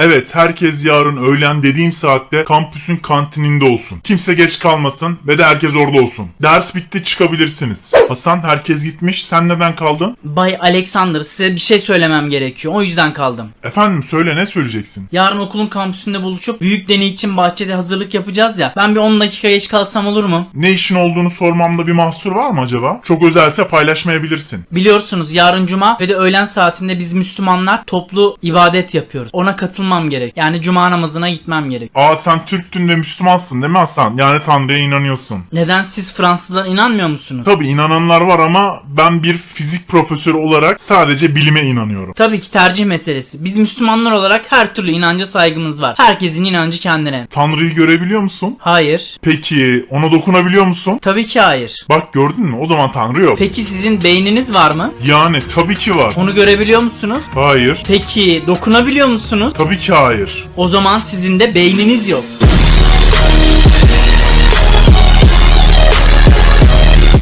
Evet herkes yarın öğlen dediğim saatte kampüsün kantininde olsun. Kimse geç kalmasın ve de herkes orada olsun. Ders bitti çıkabilirsiniz. Hasan herkes gitmiş sen neden kaldın? Bay Alexander size bir şey söylemem gerekiyor. O yüzden kaldım. Efendim söyle ne söyleyeceksin? Yarın okulun kampüsünde buluşup büyük deney için bahçede hazırlık yapacağız ya. Ben bir 10 dakika geç kalsam olur mu? Ne işin olduğunu sormamda bir mahsur var mı acaba? Çok özelse paylaşmayabilirsin. Biliyorsunuz yarın cuma ve de öğlen saatinde biz Müslümanlar toplu ibadet yapıyoruz. Ona katılmam gerek. Yani cuma namazına gitmem gerek. Aa sen Türktün ve Müslümansın değil mi Hasan? Yani Tanrı'ya inanıyorsun. Neden siz Fransızlara inanmıyor musunuz? Tabi inananlar var ama ben bir fizik profesörü olarak sadece bilime inanıyorum. Tabii ki tercih meselesi. Biz Müslümanlar olarak her türlü inanca saygımız var. Herkesin inancı kendine. Tanrı'yı görebiliyor musun? Hayır. Peki ona dokunabiliyor musun? Tabii ki hayır. Bak gördün mü? O zaman Tanrı yok. Peki sizin beyniniz var mı? Yani tabii ki var. Onu görebiliyor musunuz? Hayır. Peki dokunabiliyor musunuz? Tabii ki hayır. O zaman sizin de beyniniz yok.